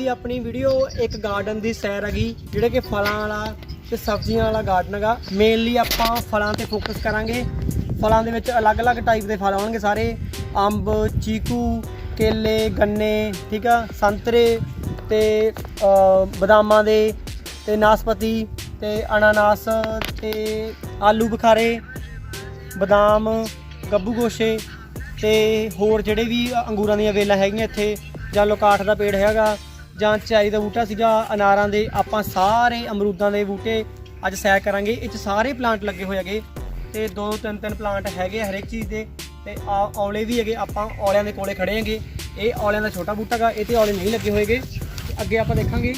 ਦੀ ਆਪਣੀ ਵੀਡੀਓ ਇੱਕ ਗਾਰਡਨ ਦੀ ਸੈਰ ਹੈਗੀ, ਜਿਹੜੇ ਕਿ ਫਲਾਂ ਵਾਲਾ ਤੇ ਸਬਜ਼ੀਆਂ ਵਾਲਾ ਗਾਰਡਨ ਹੈਗਾ। ਮੇਨਲੀ ਆਪਾਂ ਫਲਾਂ ਤੇ ਫੋਕਸ ਕਰਾਂਗੇ। ਫਲਾਂ ਦੇ ਵਿੱਚ ਅਲੱਗ-ਅਲੱਗ ਟਾਈਪ ਦੇ ਫਲ ਆਉਣਗੇ ਸਾਰੇ। ਅੰਬ, ਚੀਕੂ, ਕੇਲੇ, ਗੰਨੇ, ਠੀਕ ਆ? ਸੰਤਰੇ ਤੇ ਬਦਾਮਾਂ ਦੇ ਤੇ ਨਾਸਪਤੀ ਤੇ ਅਨਾਨਾਸ ਤੇ ਆਲੂ ਬੁਖਾਰੇ, ਬਦਾਮ, ਗੱਬੂ ਗੋਸ਼ੇ ਤੇ ਹੋਰ ਜਿਹੜੇ ਵੀ ਅੰਗੂਰਾਂ ਦੀਆਂ ਵੇਲਾਂ ਹੈਗੀਆਂ ਇੱਥੇ, ਜਾਂ ਲੋਕਾਠ ਦਾ ਪੇੜ ਹੈਗਾ। ਜਾਂ ਚੈਰੀ ਦਾ ਬੂਟਾ ਸੀਗਾ, ਅਨਾਰਾਂ ਦੇ, ਆਪਾਂ ਸਾਰੇ ਅਮਰੂਦਾਂ ਦੇ ਬੂਟੇ ਅੱਜ ਸੈਰ ਕਰਾਂਗੇ। ਇਹ 'ਚ ਸਾਰੇ ਪਲਾਂਟ ਲੱਗੇ ਹੋਏ ਹੈਗੇ। ਤੇ ਦੋ, ਤਿੰਨ ਤਿੰਨ ਪਲਾਂਟ ਹੈਗੇ ਹਰੇਕ ਚੀਜ਼ ਦੇ। ਤੇ ਆ ਔਲੇ ਵੀ ਹੈਗੇ, ਆਪਾਂ ਔਲਿਆਂ ਦੇ ਕੋਲੇ ਖੜੇ ਹੈਗੇ। ਇਹ ਔਲਿਆਂ ਦਾ ਛੋਟਾ ਬੂਟਾ ਗਾ, ਇਹ ਤੇ ਔਲੇ ਨਹੀਂ ਲੱਗੇ ਹੋਏਗੇ। ਤੇ ਅੱਗੇ ਆਪਾਂ ਦੇਖਾਂਗੇ,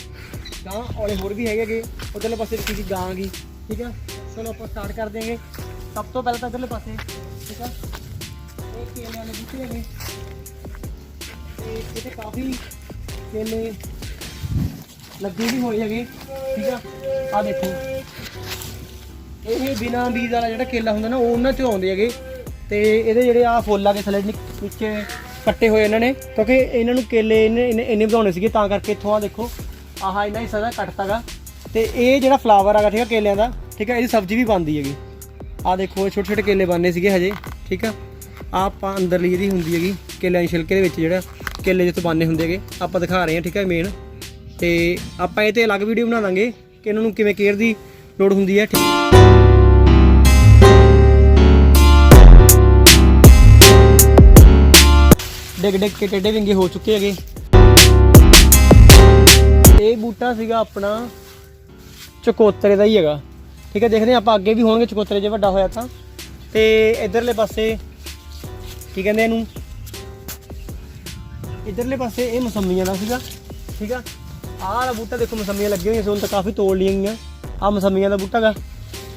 ਗਾਂ ਔਲੇ ਹੋਰ ਵੀ ਹੈਗੇਗੇ ਉਧਰਲੇ ਪਾਸੇ ਦੇਖੀ ਸੀ ਗਾਂ ਗੀ, ਠੀਕ ਆ? ਚਲੋ ਆਪਾਂ ਸਟਾਰਟ ਕਰ ਦੇਂਗੇ ਸਭ ਤੋਂ ਪਹਿਲਾਂ ਤਾਂ ਇਧਰਲੇ ਪਾਸੇ, ਠੀਕ ਆ? ਇਹ ਕੇਲਿਆਂ ਦੇ ਬੂਟੇ ਹੈਗੇ। ਤੇ ਇੱਥੇ ਕਾਫੀ ਕੇਲੇ ਲੱਗੇ ਵੀ ਹੋਏ ਹੈਗੇ, ਠੀਕ ਆ? ਆ ਦੇਖੋ। ਇਹ ਬਿਨਾ ਬੀਜ ਵਾਲਾ ਜਿਹੜਾ ਕੇਲਾ ਹੁੰਦਾ ਨਾ, ਉਹ ਉਹਨਾਂ ਚੋਂ ਆਉਂਦੇ ਹੈਗੇ। ਤੇ ਇਹਦੇ ਜਿਹੜੇ ਆ ਫੁੱਲ ਆ ਕੇ ਥੱਲੇ ਨਿਕ- ਨੀਚੇ ਕੱਟੇ ਹੋਏ ਇਹਨਾਂ ਨੇ, ਕਿਉਂਕਿ ਇਹਨਾਂ ਨੂੰ ਕੇਲੇ ਇਹਨੇ ਇਹਨੇ ਇਹਨੇ ਵਧਾਉਣੇ ਸੀਗੇ, ਤਾਂ ਕਰਕੇ ਇੱਥੋਂ ਆ ਦੇਖੋ, ਆਹ ਇਹਨਾਂ ਹਿੱਸਾ ਦਾ ਕੱਟਤਾਗਾ। ਤੇ ਇਹ ਜਿਹੜਾ ਫਲਾਵਰ ਹੈਗਾ, ਠੀਕ ਆ, ਕੇਲਿਆਂ ਦਾ, ਠੀਕ ਆ, ਇਹਦੀ ਸਬਜ਼ੀ ਵੀ ਬਣਦੀ ਹੈਗੀ। ਆ ਦੇਖੋ, ਇਹ ਛੋਟੇ ਛੋਟੇ ਕੇਲੇ ਬਣਨੇ ਸੀਗੇ ਹਜੇ, ਠੀਕ ਆ? ਆਹ ਆਪਾਂ ਅੰਦਰਲੀ ਇਹਦੀ ਹੁੰਦੀ ਹੈਗੀ, ਕੇਲਿਆਂ ਦੇ ਛਿਲਕੇ ਦੇ ਵਿੱਚ ਜਿਹੜਾ ਕੇਲੇ ਜਿੱਥੇ ਬਣਨੇ ਹੁੰਦੇ ਹੈਗੇ, ਆਪਾਂ ਦਿਖਾ ਰਹੇ ਹਾਂ, ਠੀਕ ਹੈ ਮੇਨ ਤੇ ਆਪਾਂ ਇਹ ਤੇ ਅਲੱਗ ਵੀਡੀਓ ਬਣਾ ਦਾਂਗੇ ਕਿ ਇਹਨਾਂ ਨੂੰ ਕਿਵੇਂ ਕੇਅਰ ਦੀ ਲੋੜ ਹੁੰਦੀ ਹੈ, ਠੀਕ। ਡਿੱਗ ਡਿੱਗ ਕੇ ਟੇਡੇ ਵਿੰਗੇ ਹੋ ਚੁੱਕੇ ਹੈਗੇ। ਇਹ ਬੂਟਾ ਸੀਗਾ ਆਪਣਾ ਚਕੋਤਰੇ ਦਾ ਹੀ ਹੈਗਾ। ਠੀਕ ਹੈ, ਦੇਖਦੇ ਹਾਂ ਆਪਾਂ ਅੱਗੇ ਵੀ ਹੋਣਗੇ ਚਕੋਤਰੇ ਜੇ ਵੱਡਾ ਹੋਇਆ ਤਾਂ। ਤੇ ਇਧਰਲੇ ਪਾਸੇ ਕੀ ਕਹਿੰਦੇ ਇਹਨੂੰ? ਇਧਰਲੇ ਪਾਸੇ ਇਹ ਮਸੰਮੀਆਂ ਦਾ ਸੀਗਾ, ਠੀਕ ਆ? ਆਹ ਵਾਲਾ ਬੂਟਾ ਦੇਖੋ, ਮਸੰਮੀਆਂ ਲੱਗੀਆਂ ਹੋਈਆਂ ਸੀ, ਹੁਣ ਤਾਂ ਕਾਫੀ ਤੋੜ ਲਈਆਂ ਗਈਆਂ। ਆਹ ਮਸੰਮੀਆਂ ਦਾ ਬੂਟਾ ਗਾ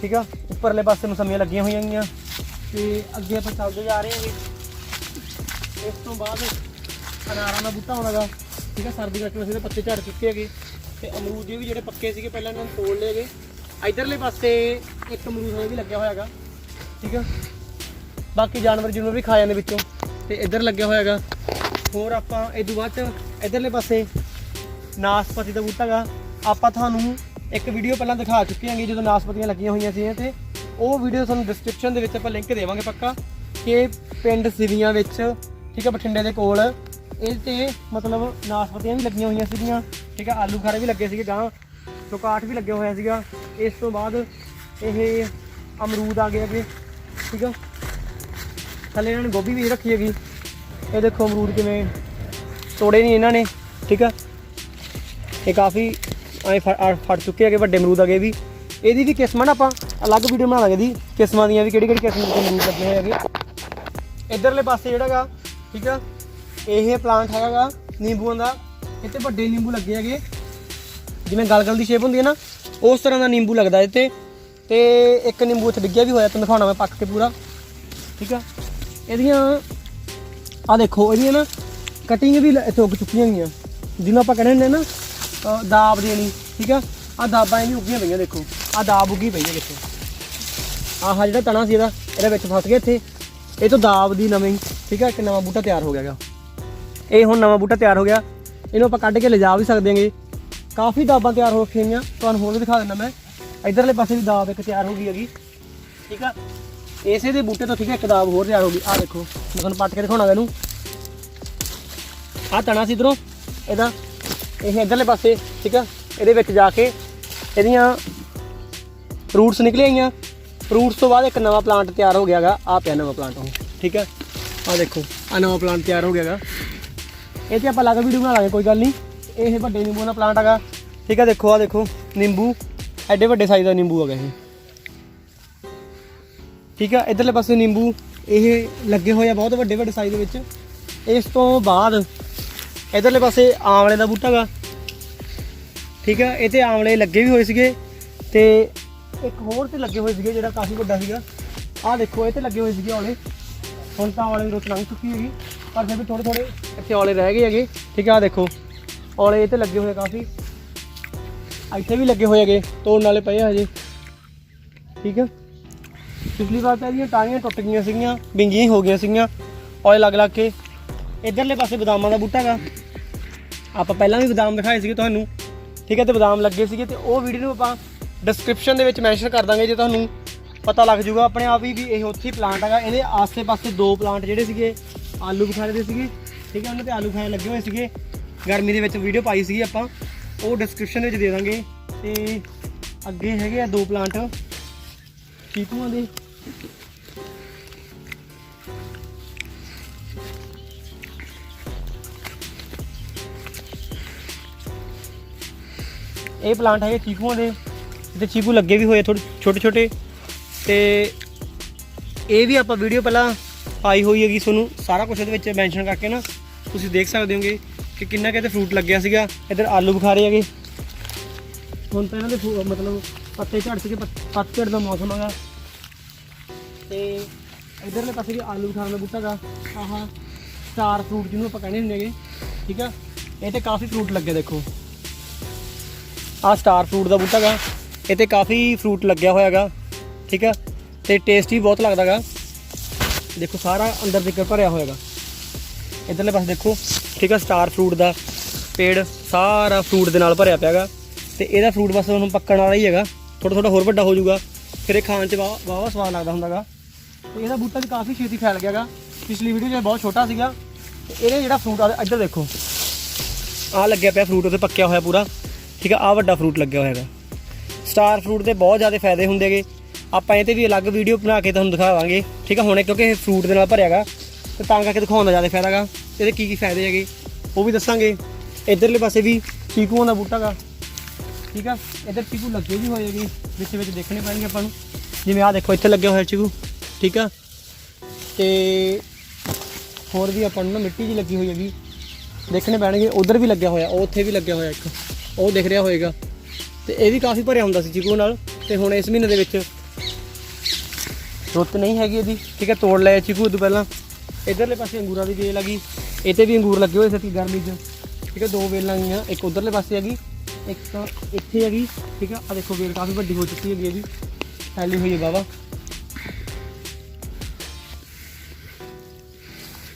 ਠੀਕ ਆ? ਉੱਪਰਲੇ ਪਾਸੇ ਮਸੰਮੀਆਂ ਲੱਗੀਆਂ ਹੋਈਆਂ ਗਈਆਂ। ਤੇ ਅੱਗੇ ਆਪਾਂ ਚੱਲਦੇ ਜਾ ਰਹੇ ਹਾਂਗੇ। ਇਸ ਤੋਂ ਬਾਅਦ ਅਨਾਰਾਂ ਦਾ ਬੂਟਾ ਹੋਣਾਗਾ ਠੀਕ ਆ? ਸਰਦੀ ਕਰਕੇ ਅਸੀਂ ਤਾਂ ਪੱਤੇ ਝੜ ਚੁੱਕੇ ਹੈਗੇ। ਤੇ ਅਮਰੂਦ ਵੀ ਜਿਹੜੇ ਪੱਕੇ ਸੀਗੇ, ਪਹਿਲਾਂ ਇਹਨਾਂ ਨੂੰ ਤੋੜ ਲਏ ਗਏ ਇਧਰਲੇ ਪਾਸੇ ਇੱਕ ਅਮਰੂਦ ਹੋਇਆ ਵੀ ਲੱਗਿਆ ਹੋਇਆ ਹੈਗਾ, ਠੀਕ ਆ? ਬਾਕੀ ਜਾਨਵਰ ਜੁਨਵਰ ਵੀ ਖਾ ਜਾਂਦੇ ਵਿੱਚੋਂ। ਤੇ ਇੱਧਰ ਲੱਗਿਆ ਹੋਇਆ ਹੈਗਾ ਹੋਰ ਆਪਾਂ ਇਹ ਤੋਂ ਬਾਅਦ ਚ ਇਧਰਲੇ ਪਾਸੇ ਨਾਸਪਤੀ ਦਾ ਬੂਟਾ ਹੈਗਾ ਆਪਾਂ ਤੁਹਾਨੂੰ ਇੱਕ ਵੀਡੀਓ ਪਹਿਲਾਂ ਦਿਖਾ ਚੁੱਕੇ ਹਾਂਗੇ ਜਦੋਂ ਨਾਸਪਤੀਆਂ ਲੱਗੀਆਂ ਹੋਈਆਂ ਸੀ ਤੇ। ਉਹ ਵੀਡੀਓ ਤੁਹਾਨੂੰ ਡਿਸਕ੍ਰਿਪਸ਼ਨ ਦੇ ਵਿੱਚ ਆਪਾਂ ਲਿੰਕ ਦੇਵਾਂਗੇ ਪੱਕਾ ਕਿ ਪਿੰਡ ਸਿਵੀਆਂ ਵਿੱਚ, ਠੀਕ ਹੈ ਬਠਿੰਡੇ ਦੇ ਕੋਲ ਇਹ ਤੇ ਮਤਲਬ ਨਾਸਪਤੀਆਂ ਵੀ ਲੱਗੀਆਂ ਹੋਈਆਂ ਸੀਗੀਆਂ, ਠੀਕ ਹੈ ਆਲੂ ਖਾਰੇ ਵੀ ਲੱਗੇ ਸੀਗੇ ਗਾਂ ਚੁਕਾਟ ਵੀ ਲੱਗਿਆ ਹੋਇਆ ਸੀਗਾ। ਇਸ ਤੋਂ ਬਾਅਦ ਇਹ ਅਮਰੂਦ ਆ ਗਏ ਅੱਗੇ, ਠੀਕ ਹੈ ਥੱਲੇ ਇਹਨਾਂ ਨੇ ਗੋਭੀ ਵੀ ਰੱਖੀ ਹੈਗੀ। ਇਹ ਦੇਖੋ ਅਮਰੂਦ ਕਿਵੇਂ ਤੋੜੇ ਨਹੀਂ ਇਹਨਾਂ ਨੇ, ਠੀਕ ਆ? ਇਹ ਕਾਫੀ ਐ ਫੜ ਚੁੱਕੇ ਹੈਗੇ ਵੱਡੇ ਅਮਰੂਦ ਹੈਗੇ ਵੀ। ਇਹਦੀ ਵੀ ਕਿਸਮਾਂ ਨਾ ਆਪਾਂ ਅਲੱਗ ਵੀਡੀਓ ਬਣਾ ਲਾਂਗੇ ਦੀ, ਕਿਸਮਾਂ ਦੀਆਂ ਵੀ ਕਿਹੜੀ ਕਿਹੜੀ ਕਿਸਮ ਦੇ ਅਮਰੂਦ ਲੱਗੇ ਹੋਏ ਹੈਗੇ। ਇਧਰਲੇ ਪਾਸੇ ਜਿਹੜਾਗਾ ਠੀਕ ਆ? ਇਹ ਪਲਾਂਟ ਹੈਗਾਗਾ ਨਿੰਬੂਆਂ ਦਾ। ਇੱਥੇ ਵੱਡੇ ਨਿੰਬੂ ਲੱਗੇ ਹੈਗੇ। ਜਿਵੇਂ ਗਲਗਲ ਦੀ ਸ਼ੇਪ ਹੁੰਦੀ ਹੈ ਨਾ, ਉਸ ਤਰ੍ਹਾਂ ਦਾ ਨਿੰਬੂ ਲੱਗਦਾ ਇੱਥੇ। ਤੇ ਇੱਕ ਨਿੰਬੂ ਇੱਥੇ ਡਿੱਗਿਆ ਵੀ ਹੋਇਆ, ਤੁਹਾਨੂੰ ਦਿਖਾਉਣਾ ਮੈਂ ਪੱਕ ਕੇ ਪੂਰਾ। ਠੀਕ ਆ? ਇਹਦੀਆਂ ਆ ਦੇਖੋ, ਇਹਦੀਆਂ ਨਾ ਕਟਿੰਗ ਵੀ ਲ- ਇੱਥੇ ਉੱਗ ਚੁੱਕੀਆਂ ਗਈਆਂ ਜਿਹਨੂੰ ਆਪਾਂ ਕਹਿੰਦੇ ਹੁੰਦੇ ਨਾ, ਅਹ, ਦਾਬ ਦੇਣੀ, ਠੀਕ ਆ? ਆ ਦਾਬਾਂ ਇਹ ਵੀ ਉੱਗੀਆਂ ਪਈਆਂ, ਦੇਖੋ। ਆ ਦਾਬ ਉੱਗੀ ਪਈ ਹੈ ਦੇਖੋ। ਆਹ ਜਿਹੜਾ ਤਣਾ ਸੀ ਇਹਦਾ, ਇਹਦੇ ਵਿੱਚ ਫਸ ਗਿਆ ਇੱਥੇ। ਇਹ ਤੋਂ ਦਾਬ ਦੀ ਨਵੀਂ, ਠੀਕ ਆ? ਇੱਕ ਨਵਾਂ ਬੂਟਾ ਤਿਆਰ ਹੋ ਗਿਆਗਾ ਇਹ ਹੁਣ ਨਵਾਂ ਬੂਟਾ ਤਿਆਰ ਹੋ ਗਿਆ। ਇਹਨੂੰ ਆਪਾਂ ਕੱਢ ਕੇ ਲਿਜਾ ਵੀ ਸਕਦੇ ਹਾਂਗੇ। ਕਾਫੀ ਦਾਬਾਂ ਤਿਆਰ ਹੋ ਰਖੀਆਂ ਤੁਹਾਨੂੰ ਹੋਰ ਵੀ ਦਿਖਾ ਦਿੰਦਾ ਮੈਂ। ਇਧਰਲੇ ਪਾਸੇ ਵੀ ਦਾਬ ਇੱਕ ਤਿਆਰ ਹੋ ਗਈ ਹੈਗੀ। ਠੀਕ ਆ? ਇਸੇ ਦੇ ਬੂਟੇ ਤੋਂ ਠੀਕ ਹੈ, ਇੱਕ ਦਾਬ ਹੋਰ ਤਿਆਰ ਹੋ ਗਈ। ਆ ਦੇਖੋ, ਮੈਂ ਤੁਹਾਨੂੰ ਪੱਟ ਕੇ ਦਿਖਾਉਣਾ ਇਹਨੂੰ ਆ ਤਣਾ ਸੀ ਇਧਰੋਂ। ਇਹਦਾ, ਇਹ ਇਧਰਲੇ ਪਾਸੇ, ਠੀਕ ਆ ਇਹਦੇ ਵਿੱਚ ਜਾ ਕੇ ਇਹਦੀਆਂ ਰੂਟਸ ਨਿਕਲੇ ਆਈਆਂ ਰੂਟਸ ਤੋਂ ਬਾਅਦ ਇੱਕ ਨਵਾਂ ਪਲਾਂਟ ਤਿਆਰ ਹੋ ਗਿਆਗਾ ਆ ਪਿਆ ਨਵਾਂ ਪਲਾਂਟ ਉਹ, ਠੀਕ ਹੈ। ਆ ਦੇਖੋ ਆ ਨਵਾਂ ਪਲਾਂਟ ਤਿਆਰ ਹੋ ਗਿਆਗਾ ਇਹ ਤੇ ਆਪਾਂ ਅਲੱਗ ਵੀਡੀਓ ਬਣਾ ਲਾਂਗੇ, ਕੋਈ ਗੱਲ ਨਹੀਂ। ਇਹ ਵੱਡੇ ਨਿੰਬੂ ਦਾ ਪਲਾਂਟ ਹੈਗਾ। ਠੀਕ ਹੈ, ਦੇਖੋ ਆ ਦੇਖੋ, ਨਿੰਬੂ। ਐਡੇ ਵੱਡੇ ਸਾਈਜ਼ ਦਾ ਨਿੰਬੂ ਹੈਗਾ ਇਹ। ਠੀਕ ਆ, ਇਧਰਲੇ ਪਾਸੇ ਨਿੰਬੂ, ਇਹ ਲੱਗੇ ਹੋਏ ਆ ਬਹੁਤ ਵੱਡੇ ਵੱਡੇ ਸਾਈਜ਼ ਦੇ ਵਿੱਚ। ਇਸ ਤੋਂ ਬਾਅਦ ਇਧਰਲੇ ਪਾਸੇ ਆਂਵਲੇ ਦਾ ਬੂਟਾ ਹੈਗਾ ਠੀਕ ਆ, ਇਹ ਤੇ ਆਂਵਲੇ ਲੱਗੇ ਵੀ ਹੋਏ ਸੀਗੇ ਤੇ ਇੱਕ ਹੋਰ ਤੇ ਲੱਗੇ ਹੋਏ ਸੀਗੇ ਜਿਹੜਾ ਕਾਫੀ ਵੱਡਾ ਸੀਗਾ। ਆਹ ਦੇਖੋ, ਇਹ ਤੇ ਲੱਗੇ ਹੋਏ ਸੀਗੇ ਔਲੇ ਹੁਣ ਤਾਂ ਔਲੇ ਦੀ ਰੁੱਤ ਲੰਘ ਚੁੱਕੀ ਹੈਗੀ, ਪਰ ਫਿਰ ਵੀ ਥੋੜੇ ਥੋੜੇ ਇੱਥੇ ਔਲੇ ਰਹਿ ਗਏ ਹੈਗੇ। ਠੀਕ ਆ, ਆਹ ਦੇਖੋ ਔਲੇ ਇਹ ਤੇ ਲੱਗੇ ਹੋਏ ਕਾਫੀ। ਇੱਥੇ ਵੀ ਲੱਗੇ ਹੋਏ ਹੈਗੇ, ਤੋੜਨ ਵਾਲੇ ਪਏ ਆ ਹਜੇ। ਠੀਕ ਆ। ਪਿਛਲੀ ਵਾਰ ਤਾਂ ਇਹਦੀਆਂ ਟਾਂਗੀਆਂ ਟੁੱਟ ਗਈਆਂ ਸੀਗੀਆਂ, ਵਿੰਗੀਆਂ ਹੀ ਹੋ ਗਈਆਂ ਸੀਗੀਆਂ। ਔਰ ਲੱਗ ਲੱਗ ਕੇ ਇਧਰਲੇ ਪਾਸੇ ਬਦਾਮਾਂ ਦਾ ਬੂਟਾ ਹੈਗਾ। ਆਪਾਂ ਪਹਿਲਾਂ ਵੀ ਬਦਾਮ ਦਿਖਾਏ ਸੀਗੇ ਤੁਹਾਨੂੰ। ਠੀਕ ਹੈ, ਤੇ ਬਦਾਮ ਲੱਗੇ ਸੀਗੇ ਤੇ ਉਹ ਵੀਡੀਓ ਨੂੰ ਆਪਾਂ ਡਿਸਕ੍ਰਿਪਸ਼ਨ ਦੇ ਵਿੱਚ ਮੈਂਸ਼ਨ ਕਰ ਦਾਂਗੇ ਜੇ ਤੁਹਾਨੂੰ ਪਤਾ ਲੱਗ ਜਾਊਗਾ ਆਪਣੇ ਆਪ ਹੀ ਵੀ ਇਹ ਉੱਥੇ ਹੀ ਪਲਾਂਟ ਹੈਗਾ। ਇਹਦੇ ਆਸ-ਪਾਸੇ ਦੋ ਪਲਾਂਟ ਜਿਹੜੇ ਸੀਗੇ, ਆਲੂ ਬੁਖਾਰੇ ਦੇ ਸੀਗੇ। ਠੀਕ ਹੈ, ਉਹਨਾਂ ਤੇ ਆਲੂ ਬੁਖਾਰੇ ਲੱਗੇ ਹੋਏ ਸੀਗੇ। ਗਰਮੀ ਦੇ ਵਿੱਚ ਵੀਡੀਓ ਪਾਈ ਸੀਗੀ ਆਪਾਂ। ਉਹ ਡਿਸਕ੍ਰਿਪਸ਼ਨ ਵਿੱਚ ਦੇ ਦਾਂਗੇ। ਤੇ ਅੱਗੇ ਹੈਗੇ ਆ ਦੋ ਪਲਾਂਟ ਚੀਕੂਆਂ ਦੇ ਇਹ ਪਲਾਂਟ ਹੈਗੇ ਚੀਕੂਆਂ ਦੇ ਤੇ ਚੀਕੂ ਲੱਗੇ ਵੀ ਹੋਏ ਥੋੜੇ ਛੋਟੇ ਛੋਟੇ। ਤੇ ਇਹ ਵੀ ਆਪਾਂ ਵੀਡੀਓ ਪਹਿਲਾਂ ਪਾਈ ਹੋਈ ਹੈਗੀ ਤੁਹਾਨੂੰ। ਸਾਰਾ ਕੁਝ ਇਹਦੇ ਵਿੱਚ ਮੈਂਸ਼ਨ ਕਰਕੇ ਨਾ ਤੁਸੀਂ ਦੇਖ ਸਕਦੇ ਹੋਗੇ ਕਿ ਕਿੰਨਾ ਕਿਤੇ ਫਰੂਟ ਲੱਗਿਆ ਸੀਗਾ। ਇੱਧਰ ਆਲੂ ਬੁਖਾਰੇ ਹੈਗੇ। ਹੁਣ ਤਾਂ ਇਹਨਾਂ ਦੇ ਫੂ- ਮਤਲਬ ਪੱਤੇ ਝੜ ਸੀਗੇ ਕੇ ਪੱਤਝੜ ਦਾ ਮੌਸਮ ਹੈਗਾ। ਤੇ ਇਧਰਲੇ ਪਾਸੇ ਵੀ ਆਲੂ ਬੁਖਾਰੇ ਦਾ ਬੂਟਾ ਹੈਗਾ ਆਹ ਸਟਾਰ ਫਰੂਟ ਜਿਹਨੂੰ ਆਪਾਂ ਕਹਿੰਦੇ ਹੁੰਦੇ ਹੈਗੇ, ਠੀਕ ਆ? ਇਹ ਤੇ ਕਾਫੀ ਫਰੂਟ ਲੱਗੇ ਦੇਖੋ। ਆਹ ਸਟਾਰ ਫਰੂਟ ਦਾ ਬੂਟਾ ਹੈਗਾ ਇਹ ਤੇ ਕਾਫੀ ਫਰੂਟ ਲੱਗਿਆ ਹੋਇਆ ਹੈਗਾ ਠੀਕ ਆ? ਤੇ ਟੇਸਟੀ ਬਹੁਤ ਲੱਗਦਾ ਹੈਗਾ ਦੇਖੋ, ਸਾਰਾ ਅੰਦਰ ਤੱਕ ਭਰਿਆ ਹੋਇਆ ਹੈਗਾ ਇਧਰਲੇ ਪਾਸੇ ਦੇਖੋ, ਠੀਕ ਆ? ਸਟਾਰ ਫਰੂਟ ਦਾ ਪੇੜ ਸਾਰਾ ਫਰੂਟ ਦੇ ਨਾਲ ਭਰਿਆ ਪਿਆ ਹੈਗਾ ਤੇ ਇਹਦਾ ਫਰੂਟ ਬਸ ਹੁਣ ਪੱਕਣ ਵਾਲਾ ਹੀ ਹੈਗਾ। ਥੋੜਾ ਥੋੜਾ ਹੋਰ ਵੱਡਾ ਹੋ ਜਾਊਗਾ। ਫਿਰ ਇਹ ਖਾਣ 'ਚ ਵਾਹ ਵਾਹ ਸਵਾਦ ਲੱਗਦਾ ਹੁੰਦਾਗਾ ਤੇ ਇਹਦਾ ਬੂਟਾ ਵੀ ਕਾਫੀ ਛੇਤੀ ਫੈਲ ਗਿਆ ਹੈਗਾ ਪਿਛਲੀ ਵੀਡੀਓ 'ਚ ਬਹੁਤ ਛੋਟਾ ਸੀਗਾ, ਤੇ ਇਹਦੇ ਜਿਹੜਾ ਫਰੂਟ ਆ, ਇੱਧਰ ਦੇਖੋ। ਆ ਲੱਗਿਆ ਪਿਆ ਫਰੂਟ ਉਹਦੇ ਪੱਕਿਆ ਹੋਇਆ ਪੂਰਾ। ਠੀਕ ਆ ਆ ਵੱਡਾ ਫਰੂਟ ਲੱਗਿਆ ਹੋਇਆ ਹੈਗਾ। ਸਟਾਰ ਫਰੂਟ ਦੇ ਬਹੁਤ ਜ਼ਿਆਦਾ ਫਾਇਦੇ ਹੁੰਦੇ ਹੈਗੇ। ਆਪਾਂ ਇਹ ਤੇ ਵੀ ਅਲੱਗ ਵੀਡੀਓ ਬਣਾ ਕੇ ਤੁਹਾਨੂੰ ਦਿਖਾਵਾਂਗੇ। ਠੀਕ ਆ, ਹੁਣ ਕਿਉਂਕਿ ਇਹ ਫਰੂਟ ਦੇ ਨਾਲ ਭਰਿਆ ਹੈਗਾ ਤੇ ਤਾਂ ਕਰਕੇ ਦਿਖਾਉਣ ਦਾ ਜ਼ਿਆਦਾ ਫਾਇਦਾ ਹੈਗਾ। ਇਹਦੇ ਕੀ ਕੀ ਫਾਇਦੇ ਹੈਗੇ, ਉਹ ਵੀ ਦੱਸਾਂਗੇ। ਇਧਰਲੇ ਪਾਸੇ ਵੀ ਚੀਕੂਆਂ ਦਾ ਬੂਟਾ ਹੈਗਾ ਠੀਕ ਆ, ਇਧਰ ਚੀਕੂ ਲੱਗੇ ਵੀ ਹੋਏ ਹੈਗੇ, ਵਿੱਚ ਵਿੱਚ ਦੇਖਣੇ ਪੈਣਗੇ ਆਪਾਂ ਨੂੰ। ਜਿਵੇਂ ਆਹ ਦੇਖੋ, ਇੱਥੇ ਲੱਗੇ ਹੋਏ ਚੀਕੂ। ਠੀਕ ਆ? ਤੇ ਹੋਰ ਵੀ ਆਪਾਂ ਨੂੰ ਨਾ ਮਿੱਟੀ ਜੀ ਲੱਗੀ ਹੋਈ ਹੈਗੀ। ਦੇਖਣੇ ਪੈਣਗੇ, ਉਧਰ ਵੀ ਲੱਗਿਆ ਹੋਇਆ ਉਹ ਉੱਥੇ ਵੀ ਲੱਗਿਆ ਹੋਇਆ ਇੱਕ। ਉਹ ਦਿਖ ਰਿਹਾ ਹੋਏਗਾ। ਤੇ ਇਹ ਵੀ ਕਾਫੀ ਭਰਿਆ ਹੁੰਦਾ ਸੀ ਚੀਕੂ ਨਾਲ। ਤੇ ਹੁਣ ਇਸ ਮਹੀਨੇ ਦੇ ਵਿੱਚ ਰੁੱਤ ਨਹੀਂ ਹੈਗੀ ਇਹਦੀ। ਠੀਕ ਹੈ, ਤੋੜ ਲਿਆ ਚੀਕੂ ਤੋਂ ਪਹਿਲਾਂ। ਇਧਰਲੇ ਪਾਸੇ ਅੰਗੂਰਾਂ ਦੀ ਵੇਲ ਹੈਗੀ। ਇਹ ਤੇ ਵੀ ਅੰਗੂਰ ਲੱਗੇ ਹੋਏ ਸੀ ਗਰਮੀ 'ਚ। ਠੀਕ ਹੈ, ਦੋ ਵੇਲਾਂ ਗਈਆਂ ਇੱਕ ਉਧਰਲੇ ਪਾਸੇ ਹੈਗੀ, ਇੱਕ ਇੱਥੇ ਹੈਗੀ। ਠੀਕ ਹੈ ਆ ਦੇਖੋ ਵੇਲ ਕਾਫੀ ਵੱਡੀ ਹੋ ਚੁੱਕੀ ਹੈਗੀ ਇਹਦੀ। ਫੈਲੀ ਹੋਈ ਹੈ ਬਾਵਾ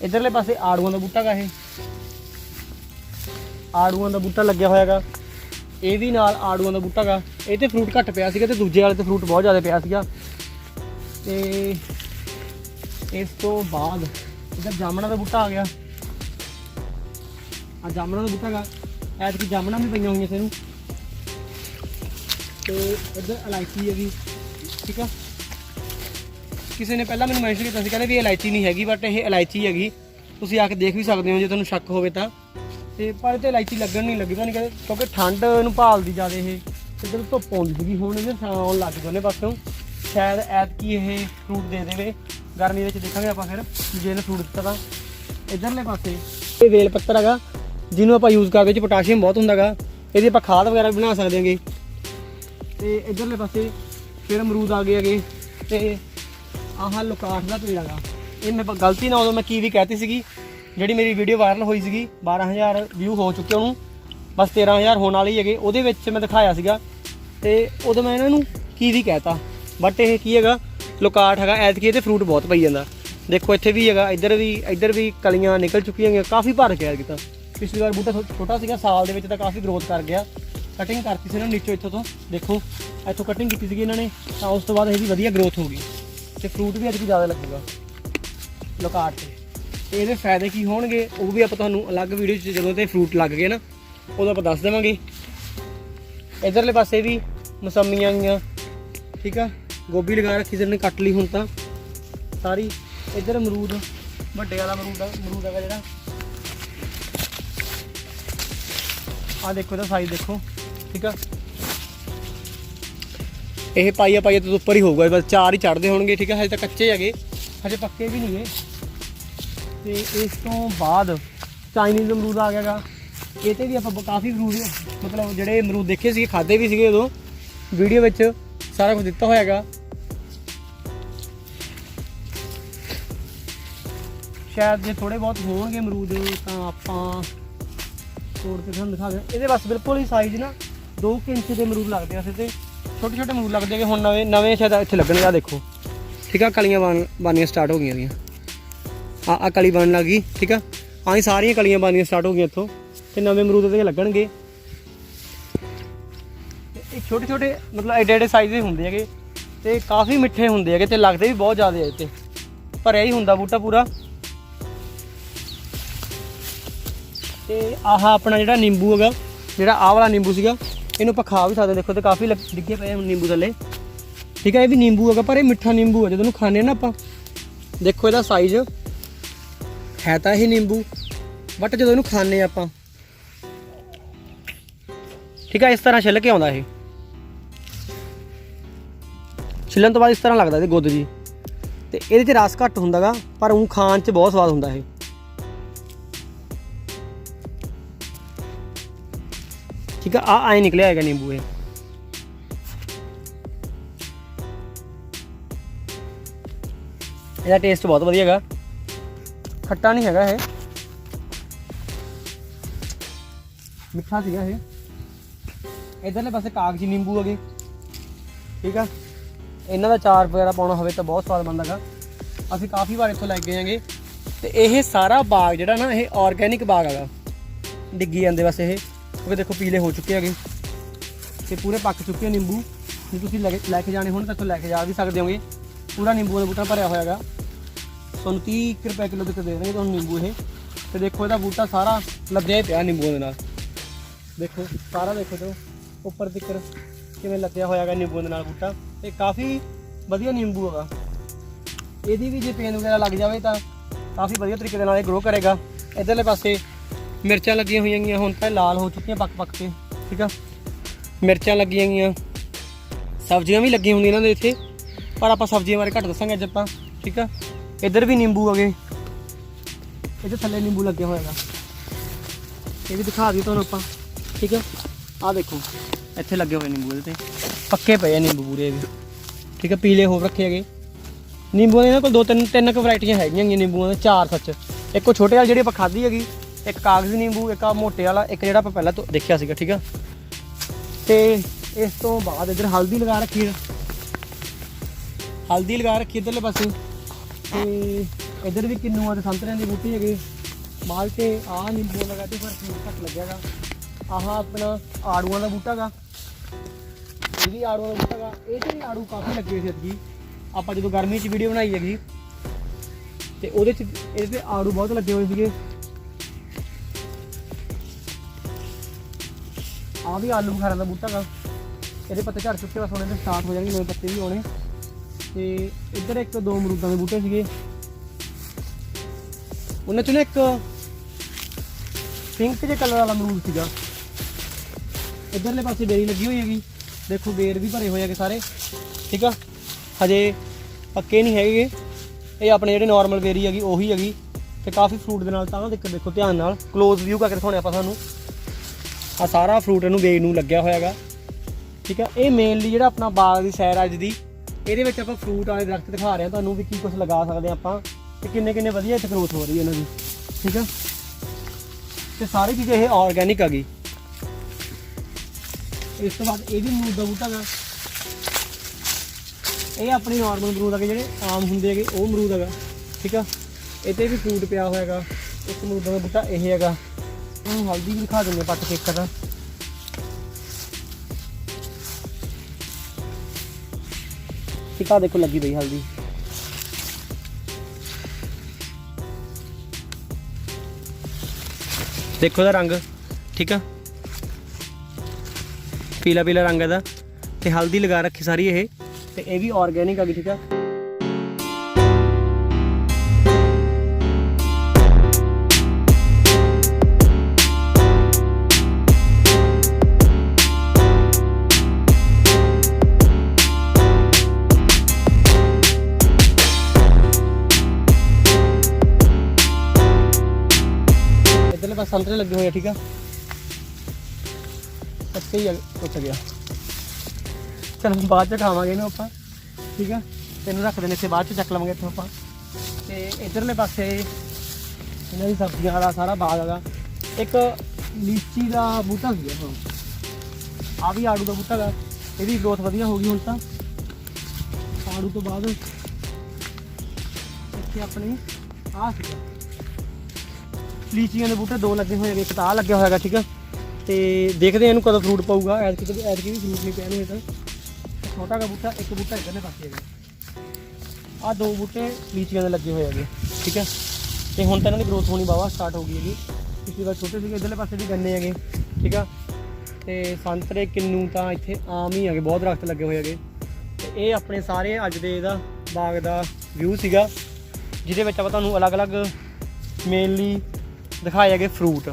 ਇਧਰਲੇ ਪਾਸੇ ਆੜੂਆਂ ਦਾ ਬੂਟਾ ਗਾ ਇਹ। ਆੜੂਆਂ ਦਾ ਬੂਟਾ ਲੱਗਿਆ ਹੋਇਆਗਾ। ਇਹ ਵੀ ਨਾਲ ਆੜੂਆਂ ਦਾ ਬੂਟਾ ਗਾ। ਇਹ ਤੇ ਫਰੂਟ ਘੱਟ ਪਿਆ ਸੀਗਾ ਤੇ ਦੂਜੇ ਵਾਲੇ ਤੇ ਫਰੂਟ ਬਹੁਤ ਜ਼ਿਆਦਾ ਪਿਆ ਸੀਗਾ। ਤੇ ਇਸ ਤੋਂ ਬਾਅਦ ਇਧਰ ਜਾਮਣਾ ਦਾ ਬੂਟਾ ਆ ਗਿਆ। ਆ ਜਾਮਣਾ ਦਾ ਬੂਟਾ ਗਾ। ਐਤਕੀ ਜਾਮਣਾ ਵੀ ਪਈਆਂ ਹੋਈਆਂ ਸੀ ਇਹਨੂੰ। ਤੇ ਇਧਰ ਇਲਾਇਚੀ ਹੈਗੀ, ਠੀਕ ਆ? ਕਿਸੇ ਨੇ ਪਹਿਲਾਂ ਮੈਨੂੰ ਮੈਂਸ਼ਨ ਕੀਤਾ ਸੀ, ਕਹਿੰਦੇ ਵੀ ਇਹ ਇਲਾਇਚੀ ਨਹੀਂ ਹੈਗੀ ਬਟ ਇਹ ਇਲਾਇਚੀ ਹੈਗੀ। ਤੁਸੀਂ ਆ ਕੇ ਦੇਖ ਵੀ ਸਕਦੇ ਹੋ, ਜੇ ਤੁਹਾਨੂੰ ਸ਼ੱਕ ਹੋਵੇ ਤਾਂ। ਤੇ ਪਰ ਇਹ ਤੇ ਇਲਾਇਚੀ ਲੱਗਣ ਨਹੀਂ ਲੱਗੀ ਤੁਹਾਨੂੰ ਕਹਿੰਦੇ ਕਿਉਂਕਿ ਠੰਡ ਨੂੰ ਭਾਲਦੀ ਜ਼ਿਆਦਾ ਇਹ। ਤੇ ਜਦੋਂ ਧੁੱਪ ਆਉਂਦੀ ਵੀ ਹੁਣ ਇਹਦੇ ਛਾਂ ਆਉਣ ਲੱਗ ਗਈ ਦੋਨੇ ਪਾਸੋਂ। ਸ਼ਾਇਦ ਐਤਕੀ ਇਹ ਫਰੂਟ ਦੇ ਦੇਵੇ। ਗਰਮੀ ਵਿੱਚ ਦੇਖਾਂਗੇ ਆਪਾਂ ਫਿਰ, ਜੇ ਇਹਨੇ ਫਰੂਟ ਦਿੱਤਾ ਤਾਂ। ਇਧਰਲੇ ਪਾਸੇ, ਇਹ ਵੇਲ ਪੱਤਰ ਹੈਗਾ, ਜਿਹਨੂੰ ਆਪਾਂ ਯੂਜ਼ ਕਰਦੇ ਚ ਪੋਟਾਸ਼ੀਅਮ ਬਹੁਤ ਹੁੰਦਾਗਾ ਇਹਦੀ ਆਪਾਂ ਖਾਦ ਵਗੈਰਾ ਵੀ ਬਣਾ ਸਕਦੇ ਹਾਂਗੇ। ਤੇ ਇਧਰਲੇ ਪਾਸੇ, ਫਿਰ ਅਮਰੂਦ ਆ ਗਏ ਹੈਗੇ। ਤੇ ਆਹ ਲੁਕਾਟ ਦਾ ਪੇੜ ਹੈਗਾ ਇਹ ਮੈਂ ਗਲਤੀ ਨਾਲ ਉਦੋਂ ਮੈਂ ਕੀ ਵੀ ਕਹਿਤੀ ਸੀਗੀ, ਜਿਹੜੀ ਮੇਰੀ ਵੀਡੀਓ ਵਾਇਰਲ ਹੋਈ ਸੀਗੀ 12000 ਵਿਊ ਹੋ ਚੁੱਕੇ ਉਹਨੂੰ, ਬਸ 13000 ਹੋਣ ਵਾਲੀ ਹੈਗੇ, ਉਹਦੇ ਵਿੱਚ ਮੈਂ ਦਿਖਾਇਆ ਸੀਗਾ। ਤੇ ਉਦੋਂ ਮੈਂ ਇਹਨਾਂ ਨੂੰ ਕੀ ਵੀ ਕਹਿਤਾ ਬਟ ਇਹ ਕੀ ਹੈਗਾ ਲੁਕਾਟ ਹੈਗਾ, ਐਤਕੀ ਇਹਦੇ ਫਰੂਟ ਬਹੁਤ ਪਈ ਜਾਂਦਾ। ਦੇਖੋ, ਇੱਥੇ ਵੀ ਹੈਗਾ, ਇੱਧਰ ਵੀ ਇੱਧਰ ਵੀ ਕਲੀਆਂ ਨਿਕਲ ਚੁੱਕੀਆਂ ਹੈਗੀਆਂ ਕਾਫੀ ਭਰ ਗਿਆ ਕਿਤਾ ਪਿਛਲੀ ਵਾਰ ਬੂਟਾ ਥੋ- ਛੋਟਾ ਸੀਗਾ, ਸਾਲ ਦੇ ਵਿੱਚ ਤਾਂ ਕਾਫੀ ਗਰੋਥ ਕਰ ਗਿਆ। ਕਟਿੰਗ ਕਰਤੀ ਸੀ ਇਹਨਾਂ ਨੇ ਨੀਚੋਂ ਇੱਥੋਂ ਤੋਂ। ਦੇਖੋ, ਇੱਥੋਂ ਕਟਿੰਗ ਕੀਤੀ ਸੀਗੀ ਇਹਨਾਂ ਨੇ, ਤਾਂ ਉਸ ਤੋਂ ਬਾਅਦ ਇਹਦੀ ਵਧੀਆ ਗਰੋਥ ਹੋ ਗਈ। ਤੇ ਫਰੂਟ ਵੀ ਐਤਕੀ ਜ਼ਿਆਦਾ ਲੱਗੂਗਾ। ਲੋਕਾਟ ਤੇ। ਤੇ ਇਹਦੇ ਫਾਇਦੇ ਕੀ ਹੋਣਗੇ, ਉਹ ਵੀ ਆਪਾਂ ਤੁਹਾਨੂੰ ਅਲੱਗ ਵੀਡੀਓ 'ਚ ਜਦੋਂ ਤੇ ਫਰੂਟ ਲੱਗ ਗਏ ਨਾ, ਉਦੋਂ ਆਪਾਂ ਦੱਸ ਦੇਵਾਂਗੇ। ਇਧਰਲੇ ਪਾਸੇ ਵੀ ਮਸੰਮੀਆਂ ਗਈਆਂ ਠੀਕ ਆ? ਗੋਭੀ ਲਗਾ ਰੱਖੀ ਸੀ ਇਹਨੇ ਕੱਟ ਲਈ ਹੁਣ ਤਾਂ। ਸਾਰੀ ਇਧਰ ਅਮਰੂਦ, ਵੱਡੇ ਵਾਲਾ ਅਮਰੂਦ ਆ, ਅਮਰੂਦ ਹੈਗਾ ਜਿਹੜਾ। ਆ ਦੇਖੋ ਇਹਦਾ ਸਾਈਜ਼ ਦੇਖੋ, ਠੀਕ ਆ? ਇਹ ਪਾਈਆ ਪਾਈਆ ਤੋਂ ਉੱਪਰ ਹੀ ਹੋਊਗਾ, ਬਸ ਚਾਰ ਹੀ ਚੜਦੇ ਹੋਣਗੇ, ਠੀਕ ਹੈ ਹਜੇ ਤਾਂ ਕੱਚੇ ਹੈਗੇ, ਹਜੇ ਪੱਕੇ ਵੀ ਨਹੀਂ ਗਏ ਤੇ ਇਸ ਤੋਂ ਬਾਅਦ ਚਾਈਨੀਜ਼ ਅਮਰੂਦ ਆ ਗਿਆਗਾ। ਇਹ ਤੇ ਵੀ ਆਪਾਂ ਕਾਫੀ ਅਮਰੂਦ, ਮਤਲਬ ਜਿਹੜੇ ਅਮਰੂਦ ਦੇਖੇ ਸੀਗੇ ਖਾਦੇ ਵੀ ਸੀਗੇ ਉਦੋਂ, ਵੀਡੀਓ ਵਿੱਚ ਸਾਰਾ ਕੁਝ ਦਿੱਤਾ ਹੋਇਆਗਾ ਸ਼ਾਇਦ ਜੇ ਥੋੜੇ ਬਹੁਤ ਹੋਣਗੇ ਅਮਰੂਦ, ਤਾਂ ਆਪਾਂ ਤੋੜ ਕੇ ਤੁਹਾਨੂੰ ਦਿਖਾ ਦੇ ਇਹਦੇ ਬਸ ਬਿਲਕੁਲ ਹੀ ਸਾਈਜ਼ ਨਾ 2 ਇੰਚ ਦੇ ਅਮਰੂਦ ਲੱਗਦੇ ਆ ਤੇ। ਛੋਟੇ ਛੋਟੇ ਅਮਰੂਦ ਲੱਗਦੇ ਹੈਗੇ ਹੁਣ ਨਵੇਂ ਨਵੇਂ ਸ਼ਾਇਦ ਇੱਥੇ ਲੱਗਣਗੇ ਆ ਦੇਖੋ। ਠੀਕ ਆ, ਕਲੀਆਂ ਬਣ ਬਣਨੀਆਂ ਸਟਾਰਟ ਹੋ ਗਈਆਂ ਦੀਆਂ ਆ ਆ ਕਲੀ ਬਣਨ ਲੱਗੀ ਠੀਕ ਆ? ਆਹ ਸਾਰੀਆਂ ਕਲੀਆਂ ਬਣਨੀਆਂ ਸਟਾਰਟ ਹੋ ਗਈਆਂ ਇੱਥੋਂ। ਤੇ ਨਵੇਂ ਅਮਰੂਦ ਇਹਦੇ ਲੱਗਣਗੇ। ਇਹ ਛੋਟੇ ਛੋਟੇ, ਮਤਲਬ ਐਡੇ ਐਡੇ ਸਾਈਜ਼ ਦੇ ਹੁੰਦੇ ਹੈਗੇ। ਤੇ ਕਾਫੀ ਮਿੱਠੇ ਹੁੰਦੇ ਹੈਗੇ ਤੇ ਲੱਗਦੇ ਵੀ ਬਹੁਤ ਜ਼ਿਆਦਾ ਹੈ ਤੇ ਭਰਿਆ ਹੀ ਹੁੰਦਾ ਬੂਟਾ ਪੂਰਾ। ਤੇ ਆਹ ਆਪਣਾ ਜਿਹੜਾ ਨਿੰਬੂ ਹੈਗਾ, ਜਿਹੜਾ ਆਹ ਵਾਲਾ ਨਿੰਬੂ ਸੀਗਾ ਇਹਨੂੰ ਆਪਾਂ ਖਾ ਵੀ ਸਕਦੇ ਦੇਖੋ ਤੇ ਕਾਫੀ ਲੱਗ- ਡਿੱਗੇ ਪਏ ਨਿੰਬੂ ਥੱਲੇ। ਠੀਕ ਹੈ, ਇਹ ਵੀ ਨਿੰਬੂ ਹੈਗਾ, ਪਰ ਇਹ ਮਿੱਠਾ ਨਿੰਬੂ ਹੈ ਜਦੋਂ ਇਹਨੂੰ ਖਾਂਦੇ ਹਾਂ ਨਾ ਆਪਾਂ, ਦੇਖੋ ਇਹਦਾ ਸਾਈਜ਼ ਹੈ ਤਾਂ ਇਹ ਨਿੰਬੂ ਬਟ ਜਦੋਂ ਇਹਨੂੰ ਖਾਂਦੇ ਹਾਂ ਆਪਾਂ, ਠੀਕ ਹੈ, ਇਸ ਤਰ੍ਹਾਂ ਛਿੱਲ ਕੇ ਆਉਂਦਾ ਇਹ। ਛਿੱਲਣ ਤੋਂ ਬਾਅਦ ਇਸ ਤਰ੍ਹਾਂ ਲੱਗਦਾ ਇਹਦੇ ਗੁੱਦ ਜੀ। ਤੇ ਇਹਦੇ 'ਚ ਰਸ ਘੱਟ ਹੁੰਦਾਗਾ, ਪਰ ਉਹ ਖਾਣ 'ਚ ਬਹੁਤ ਸਵਾਦ ਹੁੰਦਾ ਇਹ। ਠੀਕ ਆ ਆ ਆਏ ਨਿਕਲਿਆ ਹੈਗਾ ਨਿੰਬੂ ਇਹ। ਇਹਦਾ ਟੇਸਟ ਬਹੁਤ ਵਧੀਆ ਹੈਗਾ। ਖੱਟਾ ਨਹੀਂ ਹੈਗਾ ਇਹ। ਮਿੱਠਾ ਸੀਗਾ ਇਹ। ਇਧਰਲੇ ਪਾਸੇ ਕਾਗਜੀ ਨਿੰਬੂ ਹੈਗੇ। ਠੀਕ ਆ। ਇਹਨਾਂ ਦਾ ਚਾਰ ਵਗੈਰਾ ਪਾਉਣਾ ਹੋਵੇ ਤਾਂ ਬਹੁਤ ਸਵਾਦ ਬਣਦਾਗਾ ਅਸੀਂ ਕਾਫੀ ਵਾਰ ਇੱਥੋਂ ਲੈ ਕੇ ਆਂਗੇ ਤੇ ਇਹ ਸਾਰਾ ਬਾਗ ਜਿਹੜਾ ਨਾ, ਇਹ ਆਰਗੇਨਿਕ ਬਾਗ ਹੈਗਾ। ਡਿੱਗੀ ਜਾਂਦੇ ਬਸ ਇਹ। ਕਿਉਂਕਿ ਦੇਖੋ ਪੀਲੇ ਹੋ ਚੁੱਕੇ ਹੈਗੇ। ਤੇ ਪੂਰੇ ਪੱਕ ਚੁੱਕੇ ਆ ਨਿੰਬੂ। ਜੇ ਤੁਸੀਂ ਲੈ ਕੇ- ਲੈ ਕੇ ਜਾਣੇ ਹੋਣ ਤਾਂ ਇੱਥੋਂ ਲੈ ਕੇ ਜਾ ਵੀ ਸਕਦੇ ਹੋਗੇ। ਪੂਰਾ ਨਿੰਬੂ ਦਾ ਬੂਟਾ ਭਰਿਆ ਹੋਇਆ ਹੈਗਾ। ਤੁਹਾਨੂੰ 30 ਕੁ ਰੁਪਏ ਕਿਲੋ ਤੱਕ ਦੇ ਦੇਣਗੇ ਤੁਹਾਨੂੰ ਨਿੰਬੂ ਇਹ। ਤੇ ਦੇਖੋ ਇਹਦਾ ਬੂਟਾ ਸਾਰਾ ਲੱਦਿਆ ਹੀ ਪਿਆ ਨਿੰਬੂਆਂ ਦੇ ਨਾਲ। ਦੇਖੋ, ਸਾਰਾ ਦੇਖੋ ਜੋ ਉੱਪਰ ਤੱਕ ਕਿਵੇਂ ਲੱਗਿਆ ਹੋਇਆ ਹੈਗਾ ਨਿੰਬੂਆਂ ਦੇ ਨਾਲ ਬੂਟਾ। ਤੇ ਕਾਫੀ ਵਧੀਆ ਨਿੰਬੂ ਹੈਗਾ। ਇਹਦੀ ਵੀ ਜੇ ਪੇਨ ਵਗੈਰਾ ਲੱਗ ਜਾਵੇ ਤਾਂ ਕਾਫੀ ਵਧੀਆ ਤਰੀਕੇ ਦੇ ਨਾਲ ਇਹ ਗਰੋ ਕਰੇਗਾ। ਇਧਰਲੇ ਪਾਸੇ ਮਿਰਚਾਂ ਲੱਗੀਆਂ ਹੋਈਆਂ ਗੀਆਂ, ਹੁਣ ਤਾਂ ਲਾਲ ਹੋ ਚੁੱਕੀਆਂ ਪੱਕ ਪੱਕ ਕੇ, ਠੀਕ ਆ? ਮਿਰਚਾਂ ਲੱਗੀਆਂ ਗੀਆਂ। ਸਬਜ਼ੀਆਂ ਵੀ ਲੱਗੀਆਂ ਹੁੰਦੀਆਂ ਇਹਨਾਂ ਦੇ ਇੱਥੇ, ਪਰ ਆਪਾਂ ਸਬਜ਼ੀਆਂ ਬਾਰੇ ਘੱਟ ਦੱਸਾਂਗੇ ਅੱਜ ਆਪਾਂ, ਠੀਕ ਆ? ਇੱਧਰ ਵੀ ਨਿੰਬੂ ਹੈਗੇ। ਇਹਦੇ ਥੱਲੇ ਨਿੰਬੂ ਲੱਗਿਆ ਹੋਇਆ ਹੈਗਾ। ਇਹ ਵੀ ਦਿਖਾ ਦਈਏ ਤੁਹਾਨੂੰ ਆਪਾਂ, ਠੀਕ ਆ? ਆਹ ਦੇਖੋ, ਇੱਥੇ ਲੱਗੇ ਹੋਏ ਨਿੰਬੂ ਇਹਦੇ ਤੇ। ਪੱਕੇ ਪਏ ਆ ਨਿੰਬੂ ਪੂਰੇ ਵੀ ਠੀਕ ਆ, ਪੀਲੇ ਹੋ ਰੱਖੇ ਹੈਗੇ। ਨਿੰਬੂਆਂ ਦੇ ਇਹਨਾਂ ਕੋਲ ਦੋ ਤਿੰਨ ਤਿੰਨ ਕੁ ਵੈਰਾਈਟੀਆਂ ਹੈਗੀਆਂ ਗੀਆਂ ਨਿੰਬੂਆਂ ਦੇ, ਚਾਰ ਸੱਚ। ਇੱਕੋ ਛੋਟੇ ਵਾਲੀ ਜਿਹੜੀ ਆਪਾਂ ਖਾਧੀ ਹੈਗੀ ਇੱਕ ਕਾਗਜ਼ੀ ਨਿੰਬੂ, ਇੱਕ ਆ ਮੋਟੇ ਵਾਲਾ, ਇੱਕ ਜਿਹੜਾ ਆਪਾਂ ਪਹਿਲਾਂ ਤੋਂ ਦੇਖਿਆ ਸੀਗਾ, ਠੀਕ ਆ? ਤੇ ਇਸ ਤੋਂ ਬਾਅਦ ਇਧਰ ਹਲਦੀ ਲਗਾ ਰੱਖੀ ਹੈ ਹਲਦੀ ਲਗਾ ਰੱਖੀ ਇਧਰਲੇ ਪਾਸੇ। ਤੇ ਇਧਰ ਵੀ ਕਿੰਨੂਆਂ ਦੇ ਸੰਤਰਿਆਂ ਦੀ ਬੂਟੀ ਹੈਗੇ। ਮਾਲਟੇ ਆ ਨਿੰਬੂ ਲਗਾ ਤੇ ਪਰ ਫਰੂਟ ਘੱਟ ਲੱਗਿਆਗਾ। ਆਹ ਆਪਣਾ ਆੜੂਆਂ ਦਾ ਬੂਟਾ ਗਾ। ਇਹ ਵੀ ਆੜੂਆਂ ਦਾ ਬੂਟਾ ਗਾ। ਇਹ ਤੇ ਵੀ ਆੜੂ ਕਾਫੀ ਲੱਗੇ ਸੀ ਅੱਗੀ ਆਪਾਂ ਜਦੋਂ ਗਰਮੀ 'ਚ ਵੀਡੀਓ ਬਣਾਈ ਹੈਗੀ, ਤੇ ਉਹਦੇ 'ਚ ਇਹਦੇ ਆੜੂ ਬਹੁਤ ਲੱਗੇ ਹੋਏ ਸੀਗੇ। ਆ ਵੀ ਆਲੂ ਬੁਖਾਰਾਂ ਦਾ ਬੂਟਾ ਗਾ। ਇਹਦੇ ਪੱਤੇ ਝੜ ਚੁੱਕੇ ਬਸ ਹੁਣ ਇਹਦੇ ਸਟਾਰਟ ਹੋ ਜਾਣਗੇ, ਨਵੇਂ ਪੱਤੇ ਵੀ ਆਉਣੇ। ਤੇ ਇੱਧਰ ਇੱਕ ਦੋ ਅਮਰੂਦਾਂ ਦੇ ਬੂਟੇ ਸੀਗੇ। ਉਹਨਾਂ ਚੋਂ ਨਾ ਇੱਕ ਪਿੰਕ ਜਿਹੇ ਕਲਰ ਵਾਲਾ ਅਮਰੂਦ ਸੀਗਾ। ਇੱਧਰਲੇ ਪਾਸੇ ਬੇਰੀ ਲੱਗੀ ਹੋਈ ਹੈਗੀ। ਦੇਖੋ, ਬੇਰ ਵੀ ਭਰੇ ਹੋਏ ਹੈਗੇ ਸਾਰੇ। ਠੀਕ ਆ? ਹਜੇ ਪੱਕੇ ਨਹੀਂ ਹੈਗੇ। ਇਹ ਆਪਣੇ ਜਿਹੜੇ ਨਾਰਮਲ ਬੇਰੀ ਹੈਗੀ, ਉਹੀ ਹੈਗੀ। ਤੇ ਕਾਫੀ ਫਰੂਟ ਦੇ ਨਾਲ ਤਾਂ ਨਾ ਦੇਖੋ ਦੇਖੋ ਧਿਆਨ ਨਾਲ। ক্লোਜ਼ ਵਿਊ ਕਰਕੇ ਦਿਖਾਉਣੇ ਆਪਾਂ ਤੁਹਾਨੂੰ। ਆ ਸਾਰਾ ਫਰੂਟ ਇਹਨੂੰ ਬੇਰ ਨੂੰ ਲੱਗਿਆ ਹੋਇਆ ਹੈਗਾ। ਠੀਕ ਹੈ, ਇਹ ਮੇਨਲੀ ਜਿਹੜਾ ਆਪਣਾ ਬਾਗ ਦੀ ਸੈਰ ਅੱਜ ਦੀ, ਇਹਦੇ ਵਿੱਚ ਆਪਾਂ ਫਰੂਟ ਵਾਲੇ ਦਰਖਤ ਦਿਖਾ ਰਹੇ ਹਾਂ ਤੁਹਾਨੂੰ ਵੀ ਕੀ ਕੁਝ ਲਗਾ ਸਕਦੇ ਹਾਂ ਆਪਾਂ ਤੇ ਕਿੰਨੇ ਕਿੰਨੇ ਵਧੀਆ ਇੱਥੇ ਗਰੋਥ ਹੋ ਰਹੀ ਹੈ ਇਹਨਾਂ ਦੀ। ਠੀਕ ਹੈ, ਤੇ ਸਾਰੀ ਚੀਜ਼ ਇਹ ਔਰਗੈਨਿਕ ਆ ਗਈ ਇਸ ਤੋਂ ਬਾਅਦ ਇਹ ਵੀ ਅਮਰੂਦ ਦਾ ਬੂਟਾ ਹੈਗਾ। ਇਹ ਆਪਣੇ ਨਾਰਮਲ ਅਮਰੂਦ ਹੈਗੇ ਜਿਹੜੇ ਆਮ ਹੁੰਦੇ ਹੈਗੇ, ਉਹ ਅਮਰੂਦ ਹੈਗਾ। ਠੀਕ ਆ ਇਹ ਤੇ ਵੀ ਫਰੂਟ ਪਿਆ ਹੋਇਆ ਹੈਗਾ। ਇੱਕ ਅਮਰੂਦ ਦਾ ਬੂਟਾ ਇਹ ਹੈਗਾ। ਉਹਨੂੰ ਹਲਦੀ ਵੀ ਦਿਖਾ ਦਿੰਦੇ ਪੱਟ ਕੇ ਇੱਕ ਤਾਂ ਠੀਕ ਆ ਦੇਖੋ ਲੱਗੀ ਪਈ ਹਲਦੀ। ਦੇਖੋ ਇਹਦਾ ਰੰਗ ਠੀਕ ਆ? ਪੀਲਾ ਪੀਲਾ ਰੰਗ ਇਹਦਾ। ਤੇ ਹਲਦੀ ਲਗਾ ਰੱਖੀ ਸਾਰੀ ਇਹ। ਤੇ ਇਹ ਵੀ ਆਰਗੇਨਿਕ ਆ ਗਈ ਠੀਕ ਆ? ਸੰਤਰੇ ਲੱਗੇ ਹੋਏ ਆ ਠੀਕ ਆ? ਕੱਚੇ ਹੀ ਆ, ਗਿਆ। ਚਲੋ ਬਾਅਦ ਚ ਖਾਵਾਂਗੇ ਇਹਨੂੰ ਆਪਾਂ ਠੀਕ ਆ? ਤੈਨੂੰ ਰੱਖ ਦੇਣੇ ਇੱਥੇ ਬਾਅਦ ਚ ਚੱਕ ਲਵਾਂਗੇ ਇੱਥੋਂ ਆਪਾਂ। ਤੇ ਇਧਰਲੇ ਪਾਸੇ ਇਹਨਾਂ ਦੀ ਸਬਜ਼ੀਆਂ ਵਾਲਾ ਸਾਰਾ ਬਾਗ ਹੈਗਾ। ਇੱਕ ਲੀਚੀ ਦਾ ਬੂਟਾ ਸੀਗਾ ਹੁਣ ਆ ਵੀ ਆੜੂ ਦਾ ਬੂਟਾ ਹੈਗਾ। ਇਹਦੀ ਗਰੋਥ ਵਧੀਆ ਹੋ ਗਈ ਹੁਣ ਤਾਂ। ਆੜੂ ਤੋਂ ਬਾਅਦ ਇੱਥੇ ਆਪਣੀ ਆ ਸੀਗਾ। ਲੀਚੀਆਂ ਦੇ ਬੂਟੇ ਦੋ ਲੱਗੇ ਹੋਏ ਹੈਗੇ, ਇੱਕ ਤਾਂ ਆਹ ਲੱਗਿਆ ਹੈਗਾ, ਠੀਕ ਹੈ? ਤੇ ਦੇਖਦੇ ਹਾਂ ਇਹਨੂੰ ਕਦੋਂ ਫਰੂਟ ਪਊਗਾ। ਐਤਕੀ ਤਾਂ ਐਤਕੀ ਵੀ ਫਰੂਟ ਨਹੀਂ ਪਿਆ ਇਹਨੂੰ ਤਾਂ। ਛੋਟਾ ਜਿਹਾ ਬੂਟਾ, ਇੱਕ ਬੂਟਾ ਇੱਧਰਲੇ ਪਾਸੇ ਹੈਗਾ। ਆਹ ਦੋ ਬੂਟੇ ਲੀਚੀਆਂ ਦੇ ਲੱਗੇ ਹੋਏ ਹੈਗੇ, ਠੀਕ ਹੈ? ਤੇ ਹੁਣ ਤਾਂ ਇਹਨਾਂ ਦੀ ਗਰੋਥ ਹੋਣੀ ਵਾਵਾ ਸਟਾਰਟ ਹੋ ਗਈ ਹੈਗੀ। ਪਿਛਲੀ ਵਾਰ ਛੋਟੇ ਸੀਗੇ, ਇੱਧਰਲੇ ਪਾਸੇ ਵੀ ਗੰਨੇ ਹੈਗੇ, ਠੀਕ ਆ? ਤੇ ਸੰਤਰੇ, ਕਿੰਨੂ ਤਾਂ ਇੱਥੇ ਆਮ ਹੀ ਹੈਗੇ, ਬਹੁਤ ਦਰਖਤ ਲੱਗੇ ਹੋਏ ਹੈਗੇ। ਤੇ ਇਹ ਆਪਣੇ ਸਾਰੇ ਅੱਜ ਦੇ ਇਹਦਾ ਬਾਗ ਦਾ ਵਿਊ ਸੀਗਾ, ਜਿਹਦੇ ਵਿੱਚ ਆਪਾਂ ਤੁਹਾਨੂੰ ਅਲੱਗ-ਅਲੱਗ ਮੇਨਲੀ ਦਿਖਾਏ ਹੈਗੇ ਫਰੂਟ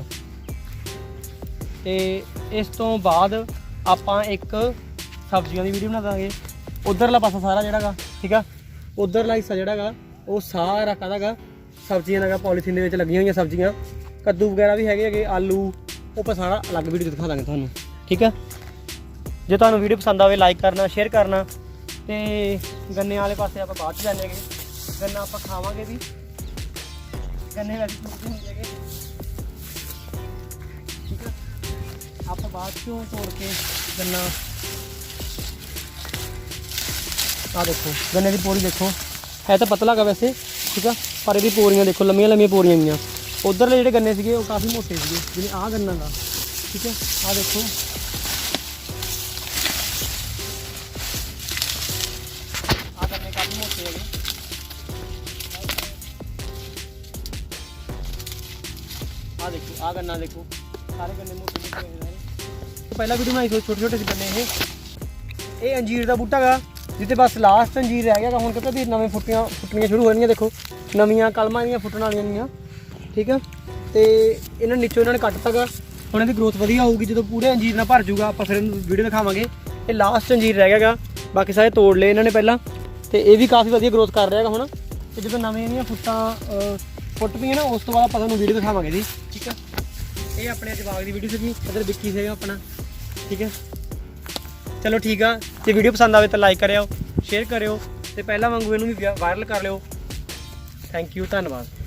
ਤੇ ਇਸ ਤੋਂ ਬਾਅਦ ਆਪਾਂ ਇੱਕ ਸਬਜ਼ੀਆਂ ਦੀ ਵੀਡੀਓ ਬਣਾ ਦਾਂਗੇ। ਉਧਰਲਾ ਪਾਸਾ ਸਾਰਾ ਜਿਹੜਾਗਾ ਠੀਕ ਆ? ਉਧਰਲਾ ਹਿੱਸਾ ਜਿਹੜਾਗਾ ਉਹ ਸਾਰਾ ਕਾਹਦਾਗਾ ਸਬਜ਼ੀਆਂ ਦਾ ਪੋਲੀਥੀਨ ਦੇ ਵਿੱਚ ਲੱਗੀਆਂ ਹੋਈਆਂ ਸਬਜ਼ੀਆਂ। ਕੱਦੂ ਵਗੈਰਾ ਵੀ ਹੈਗੇ ਹੈਗੇ, ਆਲੂ, ਉਹ ਆਪਾਂ ਸਾਰਾ ਅਲੱਗ ਵੀਡੀਓ ਦਿਖਾ ਦਾਂਗੇ ਤੁਹਾਨੂੰ, ਠੀਕ ਆ? ਜੇ ਤੁਹਾਨੂੰ ਵੀਡੀਓ ਪਸੰਦ ਆਵੇ ਲਾਈਕ ਕਰਨਾ ਸ਼ੇਅਰ ਕਰਨਾ। ਤੇ ਗੰਨੇ ਵਾਲੇ ਪਾਸੇ ਆਪਾਂ ਬਾਅਦ ਚ ਜਾਣਾਂਗੇ ਗੰਨਾ ਆਪਾਂ ਖਾਵਾਂਗੇ ਵੀ। ਗੰਨੇ ਵੈਸੇ ਹੁੰਦੇ ਹੈਗੇ। ਆਪਾਂ ਬਾਅਦ ਚੋਂ ਤੋੜ ਕੇ ਗੰਨਾ। ਆ ਦੇਖੋ, ਗੰਨੇ ਦੀ ਪੋਰੀ ਦੇਖੋ। ਹੈ ਤਾਂ ਪਤਲਾ ਗਾ ਵੈਸੇ, ਠੀਕ ਆ? ਪਰ ਇਹਦੀ ਪੋਰੀਆਂ ਦੇਖੋ, ਲੰਮੀਆਂ ਲੰਮੀਆਂ ਪੋਰੀਆਂ ਗਈਆਂ। ਉਧਰਲੇ ਜਿਹੜੇ ਗੰਨੇ ਸੀਗੇ, ਉਹ ਕਾਫੀ ਮੋਟੇ ਸੀਗੇ, ਜਿਵੇਂ ਆਹ ਗੰਨਾ ਦਾ, ਠੀਕ ਹੈ ਆਹ ਦੇਖੋ। ਆਹ ਗੰਨੇ ਕਾਫੀ ਮੋਟੇ ਹੈਗੇ। ਆਹ ਦੇਖੋ, ਆਹ ਗੰਨਾ ਦੇਖੋ। ਸਾਰੇ ਗੰਨੇ ਮੋਟੇ ਮੋਟੇ ਪਹਿਲਾਂ ਵੀਡੀਓ ਬਣਾਈ ਸੀ ਛੋਟੇ ਛੋਟੇ ਸੀ ਗੰਨੇ ਇਹ। ਇਹ ਅੰਜੀਰ ਦਾ ਬੂਟਾ ਹੈਗਾ ਜਿੱਤੇ ਬਸ ਲਾਸਟ ਅੰਜੀਰ ਰਹਿ ਗਿਆ ਗਾ। ਹੁਣ ਕਿਤੇ ਵੀ ਨਵੇਂ ਫੁੱਟੀਆਂ ਫੁੱਟਣੀਆਂ ਸ਼ੁਰੂ ਹੋ ਜਾਣੀਆਂ ਦੇਖੋ। ਨਵੀਆਂ ਕਲਮਾਂ ਦੀਆਂ ਫੁੱਟਣ ਵਾਲੀਆਂ ਗੀਆਂ ਠੀਕ ਆ? ਤੇ ਇਹਨਾਂ ਨੀਚੋਂ ਇਹਨਾਂ ਨੇ ਕੱਟਤਾ ਗਾ। ਹੁਣ ਇਹਦੀ ਗਰੋਥ ਵਧੀਆ ਹੋਊਗੀ ਜਦੋਂ ਪੂਰੇ ਅੰਜੀਰ ਨਾਲ ਭਰ ਜਾਊਗਾ ਆਪਾਂ ਫਿਰ ਇਹਨੂੰ ਵੀਡੀਓ ਦਿਖਾਵਾਂਗੇ। ਇਹ ਲਾਸਟ ਅੰਜੀਰ ਰਹਿ ਗਿਆ ਗਾ। ਬਾਕੀ ਸਾਰੇ ਤੋੜ ਲਏ ਇਹਨਾਂ ਨੇ ਪਹਿਲਾਂ। ਤੇ ਇਹ ਵੀ ਕਾਫੀ ਵਧੀਆ ਗਰੋਥ ਕਰ ਰਿਹਾ ਹੈਗਾ ਹੁਣ। ਤੇ ਜਦੋਂ ਨਵੇਂ ਇਹਦੀਆਂ ਫੁੱਟਾਂ ਅਹ, ਫੁੱਟ ਪਈਆਂ ਨਾ ਉਸ ਤੋਂ ਬਾਅਦ ਆਪਾਂ ਤੁਹਾਨੂੰ ਵੀਡੀਓ ਦਿਖਾਵਾਂਗੇ ਜੀ ਇਹ ਆਪਣੇ ਜਵਾਗ ਦੀ ਵੀਡੀਓ ਸੀਗੀ, ਇਧਰ ਵਿੱਕੀ ਸੀਗਾ ਆਪਣਾ, ਠੀਕ ਹੈ? ਚਲੋ ਠੀਕ ਆ, ਜੇ ਵੀਡੀਓ ਪਸੰਦ ਆਵੇ ਤਾਂ ਲਾਈਕ ਕਰਿਓ ਸ਼ੇਅਰ ਕਰਿਓ, ਤੇ ਪਹਿਲਾਂ ਵਾਂਗੂ ਇਹਨੂੰ ਵੀ ਵਾਇਰਲ ਕਰ ਲਿਓ। ਥੈਂਕ ਯੂ ਧੰਨਵਾਦ।